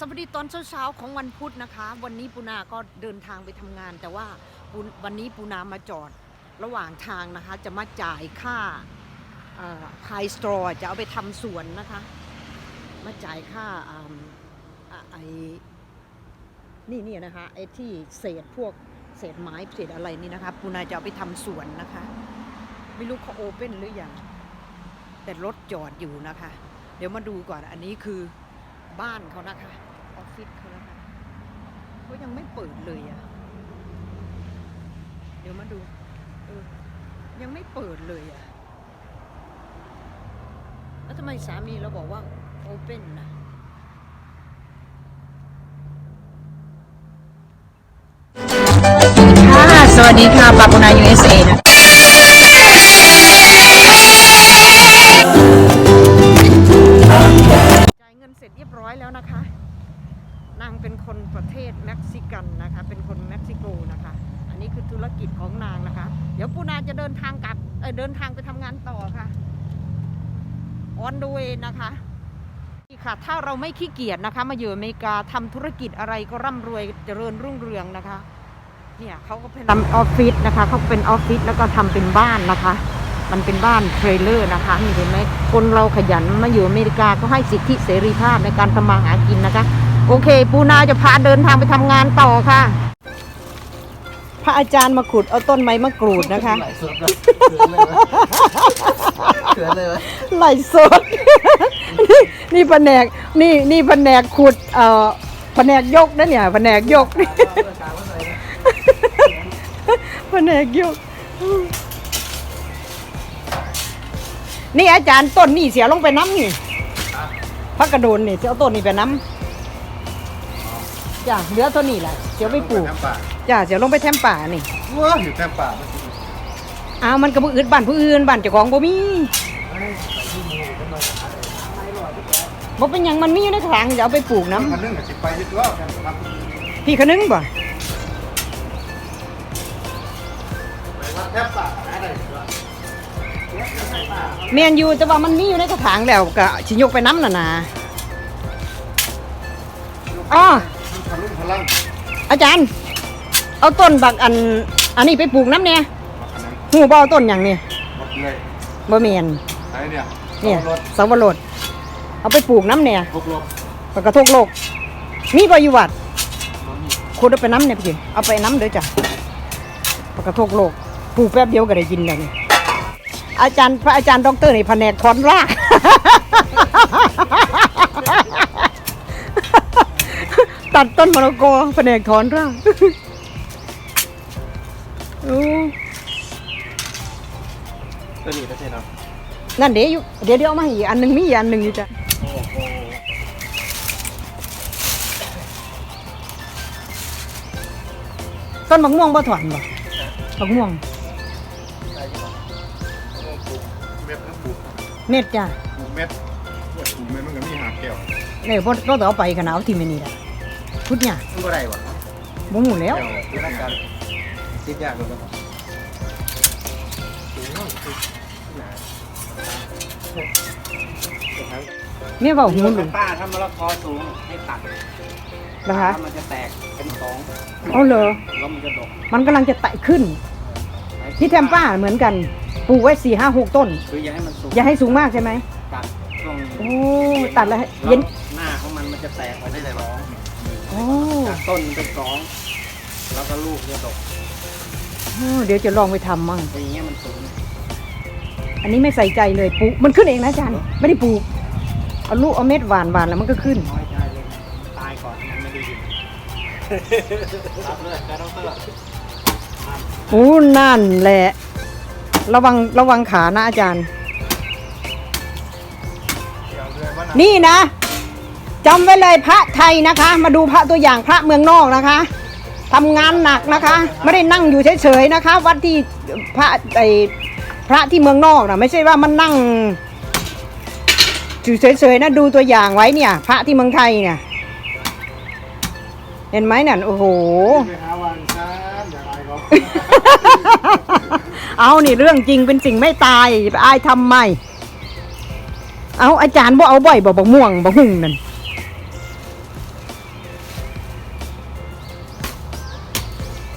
สวัสดีตอนเช้าๆของวันพุธนะคะ วันนี้ปูนาก็เดินทางไปทำงาน แต่ว่าวันนี้ปูนามาจอดระหว่างทางนะคะ จะมาจ่ายค่าไฮสตรอจะเอาไปทำสวนนะคะ มาจ่ายค่าไอ้นี่นี่นะคะไอ้ที่เศษพวกเศษไม้เศษอะไรนี่นะคะปูนาจะเอาไปทำสวนนะคะ ไม่รู้เขาโอเพ่นหรือยังแต่รถจอดอยู่นะคะ เดี๋ยวมาดูก่อนอันนี้คือบ้านเขานะคะ ฟิศเขานะคะเขายังไม่เปิดเลยอะเดี๋ยวมาดู เออ ยังไม่เปิดเลยอะแล้วทำไมสามีเราบอกว่าโอเพ่นนะค่ะ สวัสดีค่ะปาปุนา USA นะ คนประเทศเม็กซิกันนะคะ เป็นคนเม็กซิโกนะคะ อันนี้คือธุรกิจของนางนะคะ เดี๋ยวปูนาจะเดินทางกลับเเดินทางไปทำงานต่อค่ะ on the way นะคะนี่ค่ะถ้าเราไม่ขี้เกียจนะคะ มาอยู่อเมริกาทำธุรกิจอะไรก็ร่ำรวยเจริญรุ่งเรืองนะคะเนี่ยเขาก็เป็นทำออฟฟิศนะคะเขาเป็นออฟฟิศแล้วก็ทำเป็นบ้านนะคะ มันเป็นบ้านเทรลเลอร์นะคะมีเห็นไหมคนเราขยันมาอยู่อเมริกาก็ให้สิทธิเสรีภาพในการทำมาหากินนะคะ โอเค ปูนาจะพาเดินทางไปทำงานต่อค่ะ พระอาจารย์มาขุดเอาต้นไม้มะกรูดนะคะไหลสดเลยเขินเลยวะไหลสด นี่แผนกนี่นี่แผนกขุดเอ่อแผนกยกนะเนี่ยแผนกยกแผนกยก นี่อาจารย์ต้นนี่เสียลงไปน้ำนี่พักกระโดนนี่เสียเอาต้นนี่ไปน้ำ จ้ะเหลือต้นนี่แหละเสียไปปลูกแทมป่าจ้ะเสียลงไปแทมป่านี่ว้าอยู่แทมป่ามันอ้าวมันก็บ่อึดบ้านผู้อื่นบ้านเจ้าของบ่มีบ่เป็นหยังมันมีอยู่ในถังจะเอาไปปลูกน้ำคันนึงอะสิไปยึดรอบกันครับพี่คะนึงบ่ไปวัดแทมป่าหาได้ด้วยแม่นอยู่แต่ว่ามันมีอยู่ในกระถางแล้วก็สิยกไปน้ำน่ะนะอ๋อมันทะ ลุพลังอาจารย์ เอาต้นบักอัน อันนี้ไปปลูกน้ำเนี่ยมาคันนั้นหูบ่เอาต้นหยังเนี่ยหมดเลยบ่แม่นไหนเนี่ยเนี่ยรถสาวรสเอาไปปลูกน้ำเนี่ยพกลบปกระทกโลก มีบ่อยู่วัดมันมีคุณเอาไปน้ำเนี่ยพี่เอาไปน้ำเด้อจ้ะปกระทกโลกปลูกแป๊บเดียวก็ได้กินแล้วนี่อาจารย์พระอาจารย์ด็อกเตอร์ในแผนกถอนราก ตัดต้นมะละกอแผนกถอนรากโอ้ตัวนี้ก็ใช่เนาะนั่นเดี๋ยวอยู่เดี๋ยวเดี๋ยวเอามาให้อีกอันหนึ่งมีอีกอันหนึ่งอยู่จ้ะโอ้โหต้นมะม่วงบ่ถอนบ่มะม่วงได้ยังไงปลูกเม็ดน้ำปลูกเน็ตจ้ะปลูกเม็ดปลูกเม็ดมันก็มีหาแก้ว เนี่ยบ่บ่ต้องเอาไปขนาดเอาที่ไม่นี่ล่ะ พุดเนี่ยมันก็ได้วะบ่หมูแล้วแก้วคือนักการติดยากเลยครับถึงห้องคือหนาแม่เว้าหูหลุงป้าถ้ามะละกอสูงให้ตัดนะคะถ้ามันจะแตกเป็นสองเอาเหรอแล้วมันจะดกมันกำลังจะไต่ขึ้น ที่แทมป้าเหมือนกันปลูกไว้สี่ห้าหกต้นคืออย่าให้มันสูงอย่าให้สูงมากใช่ไหมตัดช่วงโอ้ตัดแล้วให้เย็นหน้าของมันมันจะแตกไปได้สองโอ้ จากต้นเป็นสองแล้วก็ลูกจะดกโอ้เดี๋ยวจะลองไปทำมั่งอย่างเงี้ยมันสูงอันนี้ไม่ใส่ใจเลยปลูกมันขึ้นเองนะอาจารย์ไม่ได้ปลูกเอาลูกเอาเม็ดหวานหวานแล้วมันก็ขึ้นน้อยใจเลยนะตายก่อนมันไม่ได้ยินรับเลยแกต้องเตอร์โอ้นั่นแหละ ระวังระวังขานะอาจารย์เดี๋ยวเรือว่านี่นะ จำไว้เลยพระไทยนะคะ มาดูพระตัวอย่างพระเมืองนอกนะคะทำงานหนักนะคะ ไม่ได้นั่งอยู่เฉยๆนะคะ วัดที่พระไอพระที่เมืองนอกนะไม่ใช่ว่ามันนั่งอยู่เฉยๆนะดูตัวอย่างไว้เนี่ย พระที่เมืองไทยเนี่ย เห็นไหมเนั่นโอ้โห ไปหาวันครับอย่าไรครับเอานี่เรื่องจริงเป็นสิ่งไม่ตายไปอายทำไม เอาอาจารย์บ่เอาบ่อยบ่บ่ม่วงบ่หุ่งนั่น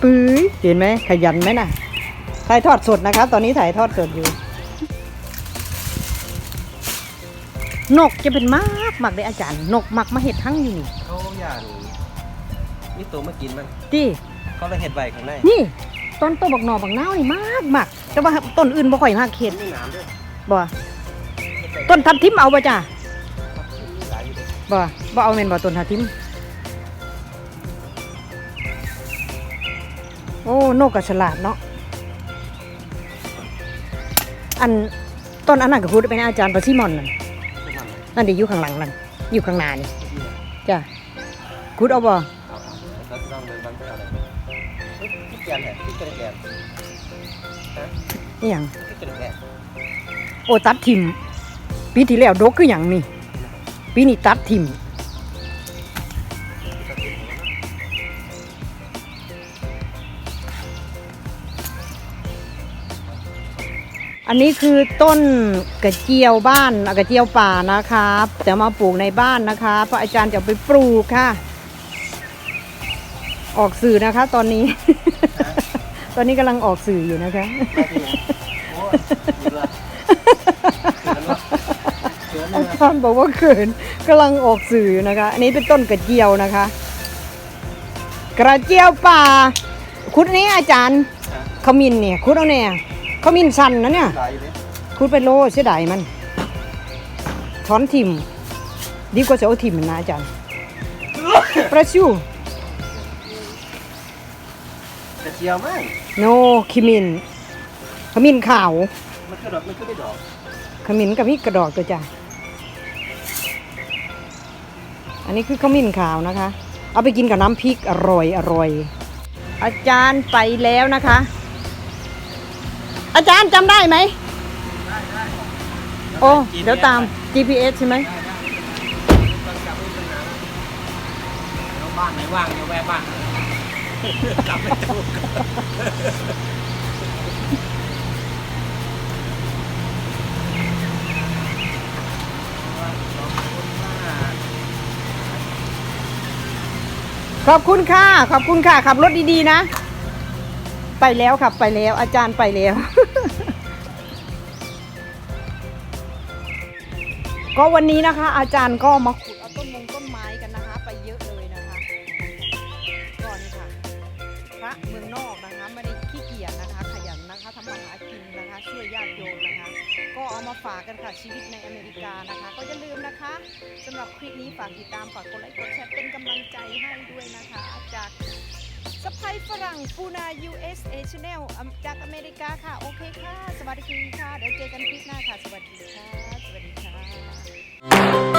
ปื้ยเห็นไหมขยันไหมน่ะถ่ายทอดสดนะคะตอนนี้ถ่ายทอดสดอยู่ นกจะเป็นมากมากเลยอาจารย์ นกมักมาเห็ดทั้งอยู่นี่เขาอย่างนี่ตัวมากินมันที่เขาเลยเห็ดใบข้างในนี่ต้นโตบักหนอบักนาวนี่มากมากแต่ว่าต้นอื่นบ่ค่อยมากเห็ดมีน้ำด้วยบ่ต้นทับทิมเอาบ่จ้ามีหลายอยู่ด้วยบ่บ่เอาแม่นบ่ต้นทับทิม อ้นกก็ฉลาดเนาะอันต้นอันนั้นก็พูดไปนะอาจารย์ปะซิมอนนั่นทุกวันเลยนั่นดิอยู่ข้างหลังนั่นอยู่ข้างหน้านี่จ้ะคุดเอาบ่เอาเอาแล้วจะต้องเดินบันไปเอาอะไรเฮ้ยพี่แกนแหละพี่แกนแกนฮะนี่หยังพี่แกนแกนโอ้ตัดทิมปีที่แล้วดกคือหยังนี่ปีนี้ตัดทิม อันนี้คือต้นกระเจียวบ้านกระเจียวป่านะครับจะมาปลูกในบ้านนะคะเพราะอาจารย์จะเอาไปปลูกค่ะ ออกสื่อนะคะ ตอนนี้ ตอนนี้กำลังออกสื่ออยู่นะคะมาที่ไหนโอ้ยมีเรือเสือเนื้อเสืออาเนื้อจารย์บอกว่าเขินกำลังออกสื่ออยู่นะคะ อันนี้เป็นต้นกระเจียวนะคะ กระเจียวป่า คุดนี้อาจารย์ขมิ้นเนี่ยคุดเอาเนี่ย ขมิ้นชันนะเนี่ยหลายอยู่เลยคุดไปโลเสียดายมันถอนทิมดีกว่าจะเอาทิมมันนะอาจารย์ประชูกระเจียวมั้งโนขมิ้นขมิ้นขาวมันก็ดอกมันก็ได้ดอกขมิ้นกับพริกกระดอกตัวจ้ะอันนี้คือขมิ้นขาวนะคะ เอาไปกินกับน้ำพริกอร่อยอร่อย อาจารย์ไปแล้วนะคะ อาจารย์จำได้ไหมโอ้เดี๋ยวตาม GPS ใช่ไหมแล้วบ้านไหนว่างจะแวะบ้านกลับไม่ถูกขอบคุณค่ะ ขอบคุณค่ะ ขับรถดีๆนะ ไปแล้วครับไปแล้วอาจารย์ไปแล้ว ก็วันนี้นะคะ อาจารย์ก็มาขุดเอาต้นมงต้นไม้กันนะคะ ไปเยอะเลยนะคะก่อนค่ะ พระเมืองนอกนะคะไม่ได้ขี้เกียจนะคะ ขยันนะคะทำมาหากินนะคะ ช่วยญาติโยมนะคะ ก็เอามาฝากกันค่ะชีวิตในอเมริกานะคะ ก็อย่าลืมนะคะสำหรับคลิปนี้ฝากติดตามฝากกดไลค์กดแชร์เป็นกำลังใจให้ด้วยนะะพายฝรั่งปูนา USA Channel จากอเมริกาค่ะ โอเคค่ะ สวัสดีค่ะ เดี๋ยวเจอกันคลิปหน้าค่ะ สวัสดีค่ะ สวัสดีค่ะ